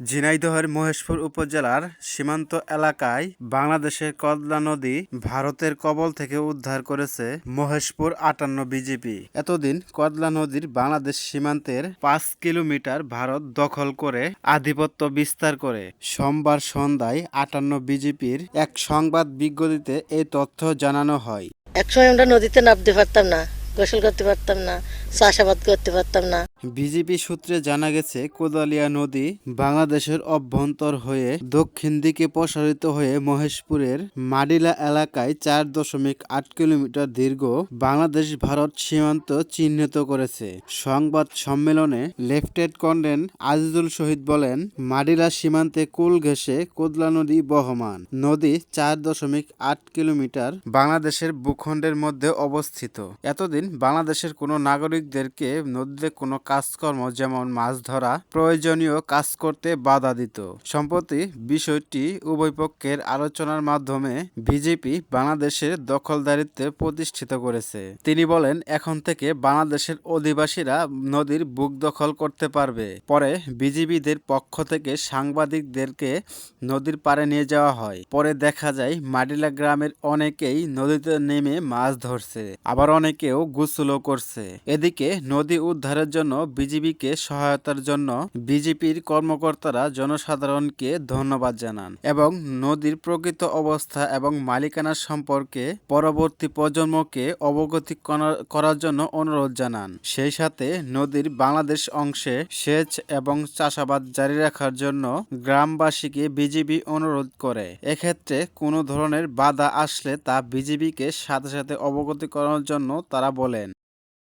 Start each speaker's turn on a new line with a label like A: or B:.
A: ঝিনাইদহের মহেশপুর উপজেলার সীমান্ত এলাকায় বাংলাদেশের কদলা নদী ভারতের কবল থেকে উদ্ধার করেছে মহেশপুর আটান্ন বিজেপি। এতদিন কদলা নদীর বাংলাদেশ সীমান্তের পাঁচ কিলোমিটার ভারত দখল করে আধিপত্য বিস্তার করে। সোমবার সন্ধ্যায় আটান্ন বিজেপির এক সংবাদ বিজ্ঞপ্তিতে এই তথ্য জানানো হয়।
B: একসময় আমরা নদীতে নামতে পারতাম না। গোসল করতে পারতাম না, চাষাবাদ করতে পারতাম না।
A: বিজেপি সূত্রে জানা গেছে, কোদালিয়া নদী বাংলাদেশের অভ্যন্তর হয়ে দক্ষিণ দিকে প্রসারিত হয়ে মহেশপুরের মাডিলা এলাকায় চার দশমিক আট কিলোমিটার দীর্ঘ বাংলাদেশ ভারত সীমান্ত চিহ্নিত করেছে। সংবাদ সম্মেলনে লেফটেন্যান্ট কর্নেল আজিজুল শহীদ বলেন, মাডিলা সীমান্তে কুল ঘেঁষে কোদলা নদী বহমান। নদী চার দশমিক আট কিলোমিটার বাংলাদেশের ভূখণ্ডের মধ্যে অবস্থিত। এতদিন বাংলাদেশের কোনো নাগরিকদেরকে নদীতে কোনো কাজকর্ম, যেমন মাছ ধরা, প্রয়োজনীয় কাজ করতে বাধা দিত। সম্প্রতি বিষয়টি উভয় পক্ষের আলোচনার মাধ্যমে বিজেপি বাংলাদেশের দখলদারিত্বে প্রতিষ্ঠিত করেছে। তিনি বলেন, এখন থেকে বাংলাদেশের অধিবাসীরা নদীর বুক দখল করতে পারবে। পরে বিজিবিদের পক্ষ থেকে সাংবাদিকদেরকে নদীর পাড়ে নিয়ে যাওয়া হয়। পরে দেখা যায় মাডিলা গ্রামের অনেকেই নদীতে নেমে মাছ ধরছে। আবার অনেকেও গোসলও করছে। এদিকে নদী উদ্ধারের জন্য বিজিবিকে সহায়তার জন্য বিজেপির কর্মকর্তারা জনসাধারণকে ধন্যবাদ জানান এবং নদীর প্রকৃত অবস্থা এবং মালিকানা সম্পর্কে পরবর্তী প্রজন্মকে অবগতি করার জন্য অনুরোধ জানান। সেই সাথে নদীর বাংলাদেশ অংশে সেচ এবং চাষাবাদ জারি রাখার জন্য গ্রামবাসীকে বিজিবি অনুরোধ করে। এক্ষেত্রে কোনো ধরনের বাধা আসলে তা বিজিবিকে সাথে সাথে অবগতি করানোর জন্য তারা বলেন।